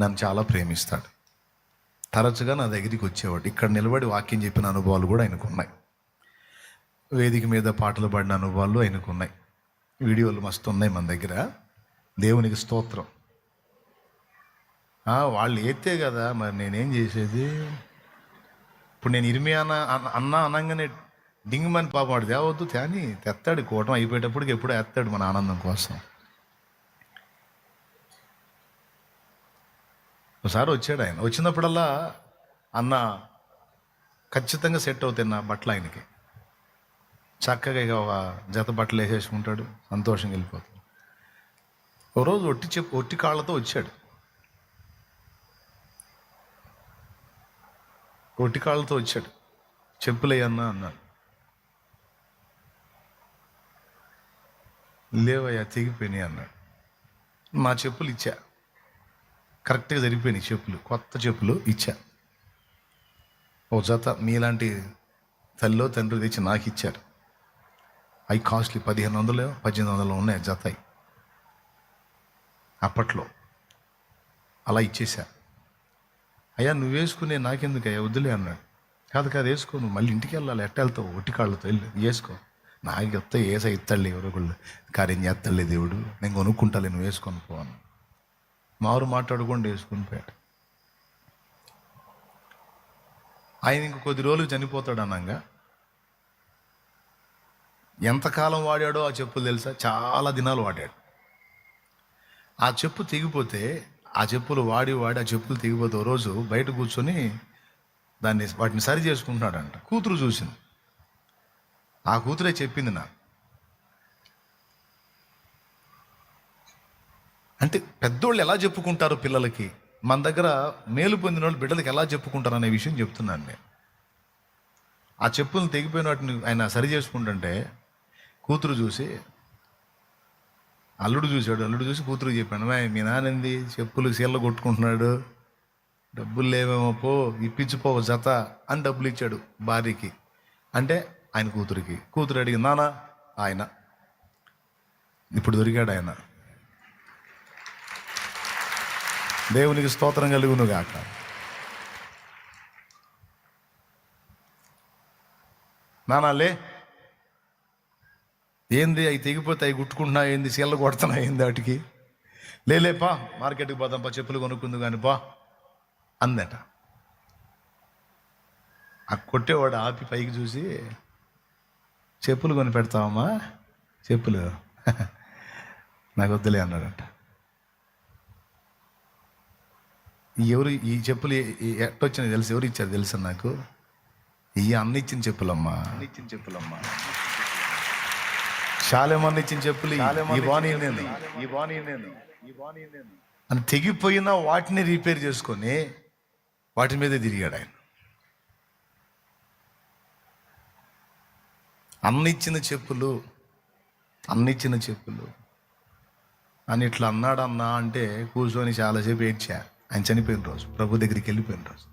నన్ను చాలా ప్రేమిస్తాడు. తరచుగా నా దగ్గరికి వచ్చేవాడు. ఇక్కడ నిలబడి వాక్యం చెప్పిన అనుభవాలు కూడా ఆయనకు ఉన్నాయి. వేదిక మీద పాటలు పాడిన అనుభవాలు ఆయనకు ఉన్నాయి. వీడియోలు మస్తు ఉన్నాయి మన దగ్గర. దేవునికి స్తోత్రం. వాళ్ళు ఎత్తే కదా మరి నేనేం చేసేది? ఇప్పుడు నేను ఇరిమి అన్న అన్న- అన్న అనగానే డింగిమని పాపం వాడు తేవద్దు తేని తెస్తాడు కూటం అయిపోయేటప్పటికి ఎప్పుడో ఎత్తాడు మన ఆనందం కోసం. ఒకసారి వచ్చాడు ఆయన. వచ్చినప్పుడల్లా అన్న ఖచ్చితంగా సెట్ అవుతాయి నా బట్టలు ఆయనకి. చక్కగా ఇక ఒక జత బట్టలు వేసేసుకుంటాడు సంతోషంగా వెళ్ళిపోతాడు. ఒక రోజు ఒట్టి చెప్పు ఒట్టి కాళ్ళతో వచ్చాడు. ఒట్టి కాళ్ళతో వచ్చాడు. చెప్పులేయన్నా అన్నాడు. లేవయ్యా తెగిపోయినాయి అన్నాడు. నా చెప్పులు ఇచ్చా కరెక్ట్గా సరిపోయినాయి చెప్పులు కొత్త చెప్పులు ఇచ్చా. ఓ జత మీలాంటి తల్లో తండ్రి తెచ్చి నాకు ఇచ్చారు. అవి కాస్ట్లీ పదిహేను వందలు పద్దెనిమిది వందలు ఉన్నాయి జతాయి అప్పట్లో అలా ఇచ్చేసా. అయ్యా నువ్వు వేసుకునే నాకెందుకు అయ్యా? వద్దులే అన్నాడు. కాదు కాదు వేసుకో నువ్వు మళ్ళీ ఇంటికి వెళ్ళాలి ఎట్ట వెళ్తావు? ఒట్టి కాళ్ళతో వెళ్ళి వేసుకో. నాకు చెప్తే ఏసా ఇస్తాడులే ఎవరో ఒకళ్ళు. కార్యం చేస్తాడులే దేవుడు? నేను కొనుక్కుంటాలే నువ్వు వేసుకొని పోను మారు మాట్లాడకుండా వేసుకుని పోయాడు. ఆయన ఇంక కొద్ది రోజులు చనిపోతాడు అనంగా. ఎంతకాలం వాడాడో ఆ చెప్పులు తెలుసా? చాలా దినాలు వాడాడు. ఆ చెప్పు తెగిపోతే ఆ చెప్పులు వాడి వాడి ఆ చెప్పులు తెగిపోతే రోజు బయట కూర్చొని దాన్ని వాటిని సరి చేసుకుంటున్నాడంట. కూతురు చూసింది. ఆ కూతురే చెప్పింది నాకు. అంటే పెద్దోళ్ళు ఎలా చెప్పుకుంటారు పిల్లలకి? మన దగ్గర మేలు పొందిన వాళ్ళు బిడ్డలకి ఎలా చెప్పుకుంటారు అనే విషయం చెప్తున్నాను నేను. ఆ చెప్పులను తెగిపోయిన వాటిని ఆయన సరి చేసుకుంటుంటే కూతురు చూసి అల్లుడు చూశాడు. అల్లుడు చూసి కూతురు చెప్పాను మీ నానంది చెప్పులు సీల్ల కొట్టుకుంటున్నాడు. డబ్బులు లేవేమో పో ఇప్పించిపో జత అని డబ్బులు ఇచ్చాడు భార్యకి. అంటే ఆయన కూతురికి. కూతురు అడిగింది నానా ఆయన. ఇప్పుడు దొరికాడు ఆయన. దేవునికి స్తోత్రం కలుగును గాక. నానాలే ఏంది అవి తెగిపోతే అవి కుట్టుకుంటున్నా ఏంది సీళ్ళ కొడుతున్నా ఏంది వాటికి? లేలే పా మార్కెట్కి పోదాం పా చెప్పులు కొనుక్కుంది కానీ పా. అందట. ఆ కొట్టేవాడు ఆపి పైకి చూసి చెప్పులు కొని పెడతావమ్మా చెప్పులు. నాకు వద్దులే అన్నాడంట ఈ ఎవరు ఈ చెప్పులు ఎట్టొచ్చినా తెలుసు ఎవరు ఇచ్చారు తెలుసా నాకు? ఈ అన్న ఇచ్చిన చెప్పులమ్మా. అన్న ఇచ్చిన చెప్పులమ్మా. శాలేమన్న ఇచ్చిన చెప్పులు ఈ- బాణీ నేను. ఈ బాణీ నేను. ఈ బాణీ నేను. అని తెగిపోయిన వాటిని రిపేర్ చేసుకొని వాటి మీదే తిరిగాడు ఆయన. అన్నిచ్చిన చెప్పులు అన్నిచ్చిన చెప్పులు. అని ఇట్లా అన్నాడు అన్నా అంటే కూర్చొని చాలాసేపు ఏడ్చా. ఆయన చనిపోయిన రోజు ప్రభు దగ్గరికి వెళ్ళిపోయిన రోజు.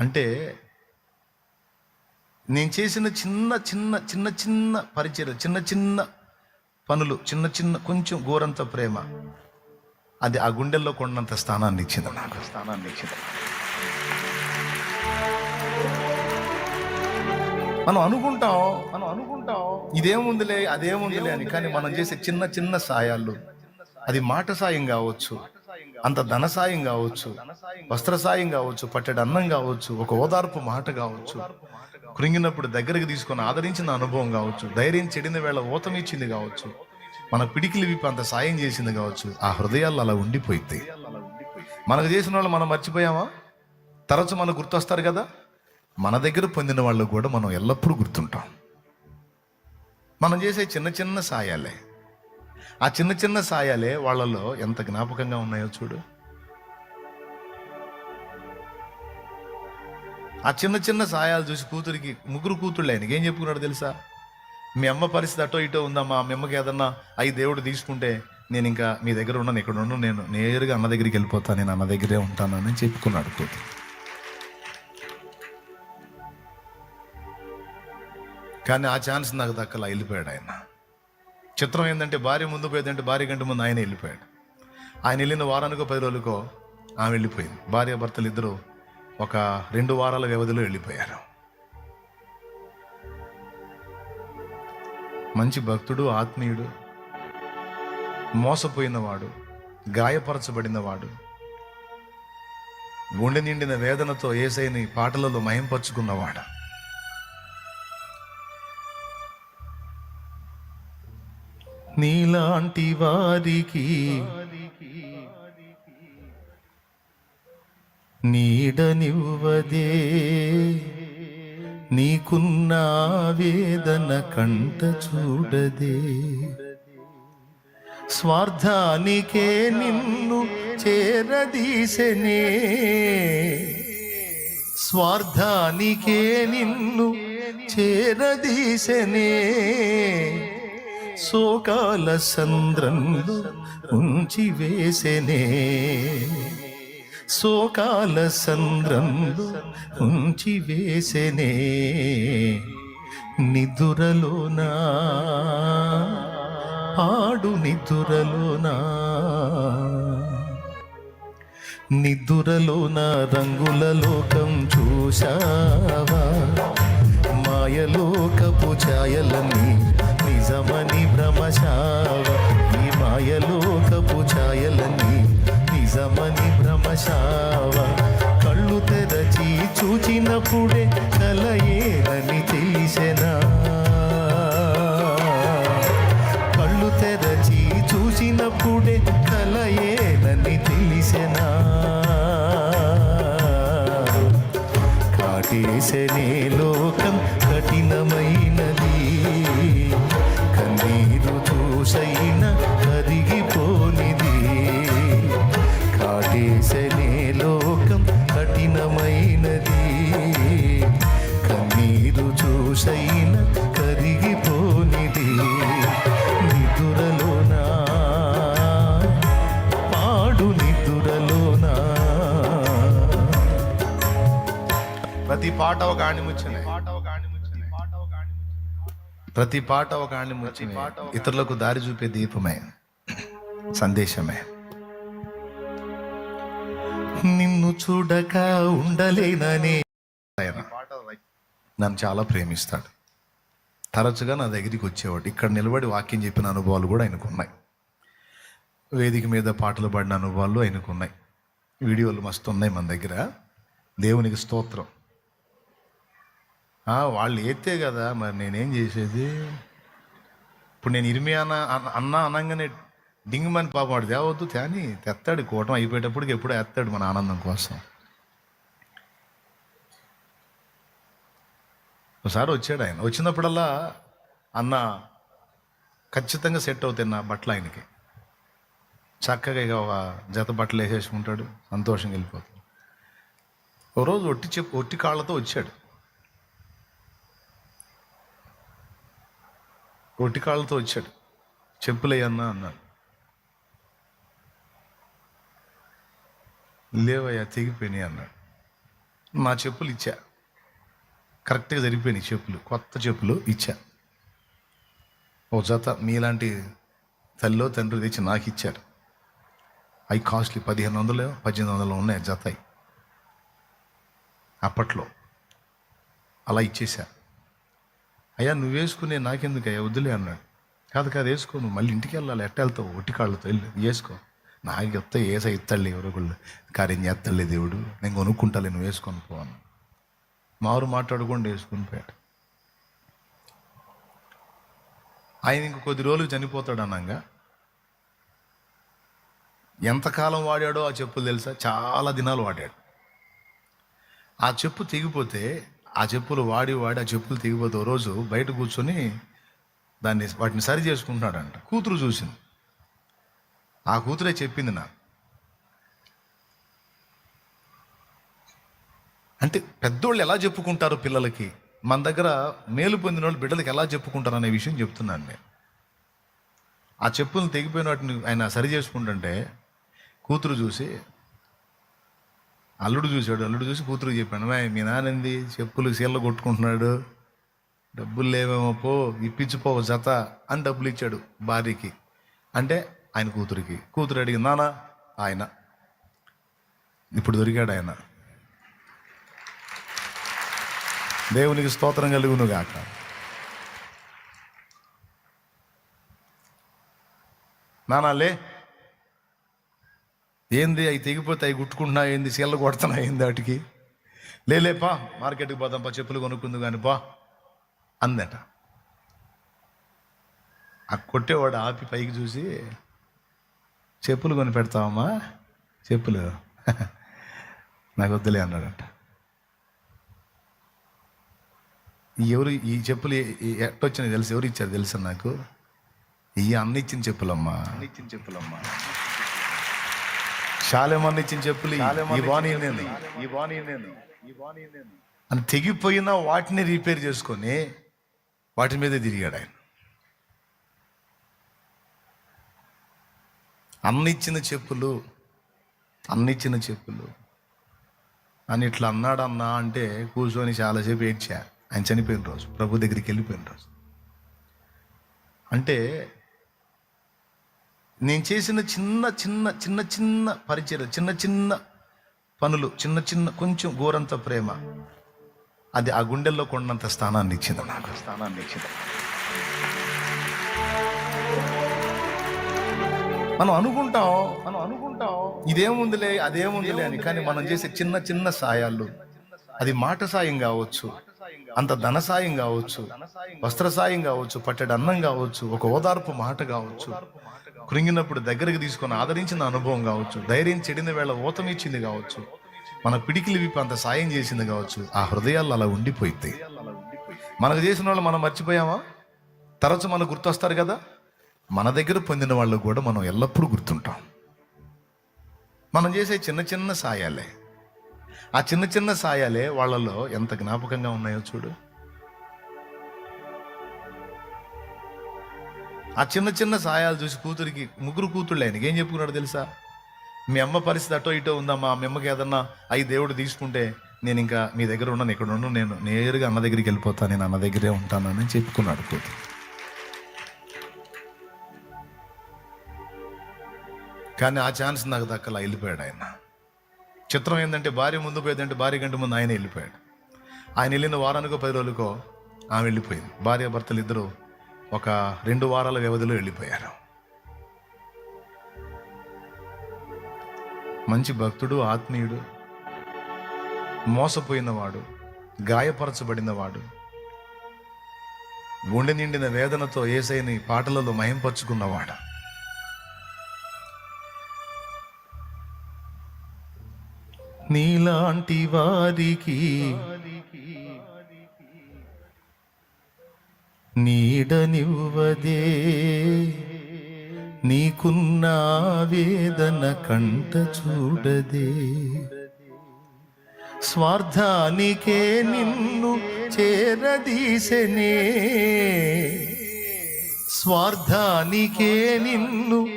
అంటే నేను చేసిన చిన్న చిన్న చిన్న చిన్న పరిచయం చిన్న చిన్న పనులు చిన్న చిన్న కొంచెం ఘోరంత ప్రేమ అది ఆ గుండెల్లో కొండంత స్థానాన్ని ఇచ్చింది నాకు. స్థానాన్ని ఇచ్చింది మనం అనుకుంటాం మనం అనుకుంటాం ఇదేముందిలే అదేముందిలే అని కానీ మనం చేసే చిన్న చిన్న సాయాలు అది మాట సాయం కావచ్చు. అంత ధన సాయం కావచ్చు వస్త్ర సాయం కావచ్చు పట్టెడు అన్నం కావచ్చు ఒక ఓదార్పు మాట కావచ్చు కృంగినప్పుడు దగ్గరకు తీసుకొని ఆదరించిన అనుభవం కావచ్చు ధైర్యం చెడిన వేళ ఊతమిచ్చింది కావచ్చు మన పిడికిలి విప్పి అంత సాయం చేసింది కావచ్చు ఆ హృదయాలు అలా ఉండిపోయింది మనకు చేసిన వాళ్ళు మనం మర్చిపోయామా? తరచు మనకు గుర్తొస్తారు కదా? మన దగ్గర పొందిన వాళ్ళు కూడా మనం ఎల్లప్పుడూ గుర్తుంటాం. మనం చేసే చిన్న చిన్న సాయాలే. ఆ చిన్న చిన్న సాయాలే వాళ్ళలో ఎంత జ్ఞాపకంగా ఉన్నాయో చూడు. ఆ చిన్న చిన్న సాయాలు చూసి కూతురికి ముగ్గురు కూతుళ్ళు ఆయనకి ఏం చెప్పుకున్నాడు తెలుసా? మీ అమ్మ పరిస్థితి అటో ఇటో ఉందమ్మా మీ అమ్మకి ఏదన్నా అయి దేవుడు తీసుకుంటే నేను ఇంకా మీ దగ్గర ఉన్నాను ఇక్కడ ఉన్నాను నేను నేరుగా అన్న దగ్గరికి వెళ్ళిపోతాను నేను అన్న దగ్గరే ఉంటానని చెప్పుకున్నాడు కూతురు. కానీ ఆ ఛాన్స్ నాకు దక్కలా వెళ్ళిపోయాడు ఆయన. చిత్రం ఏంటంటే భార్య ముందు పోయేదంటే భార్య గంట ముందు ఆయన వెళ్ళిపోయాడు. ఆయన వెళ్ళిన వారానికో పది రోజులకో ఆమె వెళ్ళిపోయింది. భార్య భర్తలు ఇద్దరు ఒక రెండు వారాల వ్యవధిలో వెళ్ళిపోయారు. మంచి భక్తుడు ఆత్మీయుడు మోసపోయినవాడు గాయపరచబడినవాడు గుండె నిండిన వేదనతో ఏసైని పాటలలో మయంపరుచుకున్నవాడు నీలాంటి వారికి నీడనివ్వదే. నీకున్న వేదన కంట చూడదే. స్వార్థానికే నిన్ను చేరదీసెనే. స్వార్థానికే నిన్ను చేరదీసెనే. శోకాల సంద్రంలో ఉంచి వేసెనే. శోకాల సంద్రంలో ఉంచి వేసెనే. నిదురలోనా? ఆడు నిదురలోనా? నిదురలోన? రంగుల లోకం చూశావా? మాయలోకపు ఛాయలన్నీ నిజమని భ్రమశావ ఈ మాయలోకపు ఛాయలన్నీ నిజమని భ్రమశావ. కళ్ళు తెరచి చూచినప్పుడే కలయేనని తెలిసెనా? కళ్ళు తెరచి చూసినప్పుడే కలయేనని తెలిసెనా? కాటేసే లోకం కన్నీరు చూసైన కరిగిపోనిది నిదురలోనా? పాడు నిదురలోనా? ప్రతి పాట ఒక ఆణిముచ్చనే ప్రతి పాట ఒక ఆణిముచ్చనే ఇతరులకు దారి చూపే దీపమే. సందేశమే. నిన్ను చూడక ఉండలేననే. ఆయన నన్ను చాలా ప్రేమిస్తాడు. తరచుగా నా దగ్గరికి వచ్చేవాడు. ఇక్కడ నిలబడి వాక్యం చెప్పిన అనుభవాలు కూడా ఆయనకు ఉన్నాయి. వేదిక మీద పాటలు పాడిన అనుభవాలు ఆయనకు ఉన్నాయి. వీడియోలు మస్తు ఉన్నాయి మన దగ్గర. దేవునికి స్తోత్రం. వాళ్ళు ఎత్తే కదా మరి నేనేం చేసేది? ఇప్పుడు నేను ఇరిమియాన అన్న అన్న- అన్న అనగానే డింగిమని పాపం వాడు తేవద్దు కానీ తెస్తాడు కూటం అయిపోయేటప్పటికి ఎప్పుడో ఎత్తాడు మన ఆనందం కోసం. ఒకసారి వచ్చాడు ఆయన. వచ్చినప్పుడల్లా అన్న ఖచ్చితంగా సెట్ అవుతాయి నా బట్టలు ఆయనకి. చక్కగా ఇక ఒక జత బట్టలు వేసేసుకుంటాడు సంతోషంగా వెళ్ళిపోతాడు. ఓ రోజు ఒట్టి చెప్పు ఒట్టి కాళ్ళతో వచ్చాడు. ఒట్టి కాళ్ళతో వచ్చాడు. చెప్పులేయన్నా అన్నాడు. లేవయ్యా తెగిపోయినాయి అన్నాడు. నా చెప్పులు ఇచ్చా. కరెక్ట్గా జరిగిపోయినాయి చెప్పులు కొత్త చెప్పులు ఇచ్చా. ఓ జత మీలాంటి తల్లిలో తండ్రి తెచ్చి నాకు ఇచ్చారు. అవి కాస్ట్లీ పదిహేను వందలు పద్దెనిమిది వందలు ఉన్నాయి జత అప్పట్లో అలా ఇచ్చేసా అయ్యా నువ్వు వేసుకునే నాకెందుకు అయ్యా వద్దులే అన్నాడు. కాదు కాదు వేసుకో. నువ్వు మళ్ళీ ఇంటికి వెళ్ళాలి. ఎట్ట వెళ్తావు? ఒట్టి కాళ్ళతో వెళ్ళి. వేసుకో. నాకు చెప్తే ఏస ఇస్తాడులే ఎవరో ఒకళ్ళు. కార్యం చేస్తాడులే దేవుడు. నేను కొనుక్కుంటాలే నువ్వు వేసుకొని పోను మారు మాట్లాడకుండా వేసుకుని పోయాడు. ఆయన ఇంక కొద్ది రోజులు చనిపోతాడు అన్నాగా ఎంతకాలం వాడాడో ఆ చెప్పులు తెలుసా? చాలా దినాలు వాడాడు. ఆ చెప్పు తెగిపోతే ఆ చెప్పులు వాడి వాడి ఆ చెప్పులు తెగిపోతే ఓ రోజు బయట కూర్చొని దాన్ని వాటిని సరి చేసుకుంటున్నాడంట. కూతురు చూసింది. ఆ కూతురే చెప్పింది నాకు. అంటే పెద్దోళ్ళు ఎలా చెప్పుకుంటారు పిల్లలకి? మన దగ్గర మేలు పొందిన వాళ్ళు బిడ్డలకి ఎలా చెప్పుకుంటారు అనే విషయం చెప్తున్నాను నేను. ఆ చెప్పులు తెగిపోయిన వాటిని ఆయన సరి చేసుకుంటుంటే కూతురు చూసి అల్లుడు చూశాడు అల్లుడు చూసి కూతురు చెప్పాను మీ నానంది చెప్పులు సీళ్ళ కొట్టుకుంటున్నాడు. డబ్బులు లేవేమో పో ఇప్పించిపో జత అని డబ్బులు ఇచ్చాడు భార్యకి. అంటే ఆయన కూతురికి. కూతురు అడిగింది నానా ఆయన ఇప్పుడు దొరికాడు ఆయన. దేవునికి స్తోత్రం కలుగును గాక నానాలే ఏంది అవి తెగిపోతే అవి కుట్టుకుంటున్నా ఏంది చీళ్ళ కొడుతున్నా ఏంది వాటికి? లేలేపా మార్కెట్కి పోదాం పా చెప్పులు కొనుక్కుంది కానీ పా. అందట. ఆ కొట్టేవాడు ఆపి పైకి చూసి చెప్పులు కొని పెడతావమ్మా చెప్పులు. నాకు వద్దులే అన్నాడట ఈ ఎవరు ఈ చెప్పులు ఎట్టొచ్చినాయి తెలుసు ఎవరు ఇచ్చారు తెలుసా నాకు? ఈ అన్న ఇచ్చిన చెప్పులమ్మా. అన్న ఇచ్చిన చెప్పులమ్మా. శాలేమన్న ఇచ్చిన చెప్పులు ఈ- బాణీ నేను. ఈ బాణీ నేను. ఈ బాణీ నేను. అని తెగిపోయిన వాటిని రిపేర్ చేసుకొని వాటి మీదే తిరిగాడు ఆయన. అన్నిచ్చిన చెప్పులు అన్నిచ్చిన చెప్పులు. అని ఇట్లా అన్నాడు అన్నా అంటే కూర్చొని చాలాసేపు ఏడ్చా. ఆయన చనిపోయిన రోజు ప్రభు దగ్గరికి వెళ్ళిపోయిన రోజు. అంటే నేను చేసిన చిన్న చిన్న చిన్న చిన్న పరిచయం చిన్న చిన్న పనులు చిన్న చిన్న కొంచెం ఘోరంత ప్రేమ అది ఆ గుండెల్లో కొండంత స్థానాన్ని ఇచ్చింది నాకు. స్థానాన్ని ఇచ్చింది. మనం అనుకుంటాం మనం అనుకుంటాం. ఇదేముందిలే అదేముందిలే అని కానీ మనం చేసే చిన్న చిన్న సాయాలు అది మాట సాయం కావచ్చు. అంత ధన సాయం కావచ్చు వస్త్ర సాయం కావచ్చు పట్టెడు అన్నం కావచ్చు ఒక ఓదార్పు మాట కావచ్చు కృంగినప్పుడు దగ్గరికి తీసుకొని ఆదరించిన అనుభవం కావచ్చు ధైర్యం చెడిన వేళ ఊతం ఇచ్చింది కావచ్చు మన పిడికిలి విప్పి అంత సాయం చేసింది కావచ్చు ఆ హృదయాలు అలా ఉండిపోయింది మనకు చేసిన వాళ్ళు మనం మర్చిపోయామా? తరచు మనకు గుర్తొస్తారు కదా? మన దగ్గర పొందిన వాళ్ళు కూడా మనం ఎల్లప్పుడూ గుర్తుంటాం. మనం చేసే చిన్న చిన్న సాయాలే. ఆ చిన్న చిన్న సాయాలే వాళ్ళలో ఎంత జ్ఞాపకంగా ఉన్నాయో చూడు. ఆ చిన్న చిన్న సాయాలు చూసి కూతురికి ముగ్గురు కూతుళ్ళు ఆయనకి ఏం చెప్పుకున్నాడు తెలుసా? మీ అమ్మ పరిస్థితి అటో ఇటో ఉందమ్మా మీ అమ్మకి ఏదన్నా అయి దేవుడు తీసుకుంటే నేను ఇంకా మీ దగ్గర ఉన్నాను ఇక్కడ ఉన్నాను నేను నేరుగా అన్న దగ్గరికి వెళ్ళిపోతాను నేను అన్న దగ్గరే ఉంటానని చెప్పుకున్నాడు కూతురు. కానీ ఆ ఛాన్స్ నాకు దక్కలా వెళ్ళిపోయాడు ఆయన. చిత్రం ఏంటంటే భార్య ముందు పోయేదంటే భార్య కంటే ముందు ఆయన వెళ్ళిపోయాడు. ఆయన వెళ్ళిన వారానికో పది రోజులకో ఆమె వెళ్ళిపోయింది. భార్య భర్తలు ఇద్దరు ఒక రెండు వారాల వ్యవధిలో వెళ్ళిపోయారు. మంచి భక్తుడు ఆత్మీయుడు మోసపోయినవాడు గాయపరచబడినవాడు గుండె నిండిన వేదనతో ఏసైని పాటలలో మయంపరుచుకున్నవాడు నీలాంటి వారికి నీడనివ్వదే. నీకున్న వేదన కంట చూడదే. స్వార్థానికే నిన్ను చేరదీసెనే. స్వార్థానికే నిన్ను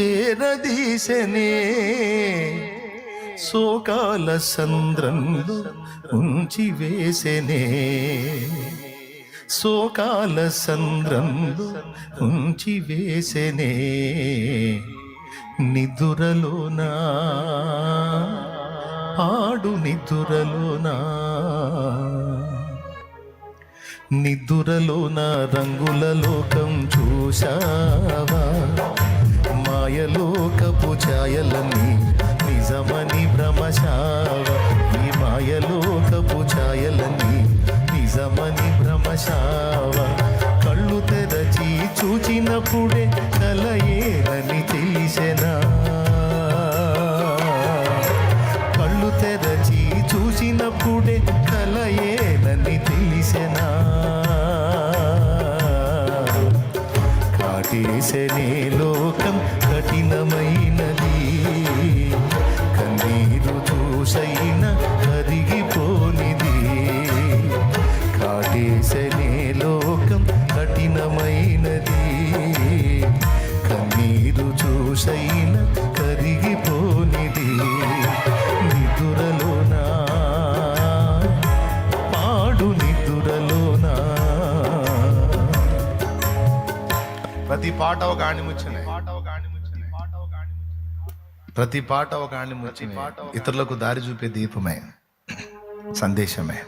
చేరదీసెనే. శోకాల సంద్రంలో ఉంచి వేసెనే. శోకాల సంద్రంలో ఉంచి వేసెనే. నిదురలోనా ఆడు నిదురలోనా. నిదురలోన రంగుల లోకం చూశావా? మాయలోకపు ఛాయలన్నీ నిజమని భ్రమశావ ఈ మాయలోకపు ఛాయలని నిజమని భ్రమశావ. కళ్ళు తెరచి చూచినప్పుడే కలయేనని తెలిసెనా? కళ్ళు తెరచి చూసినప్పుడే కలయేనని తెలిసెనా? కాటేసనే పాట ఒక ఆణిముచ్చనే ప్రతి పాట ఒక ఆణిముత్యమే ఇతరులకు దారి చూపే దీపమే. సందేశమే.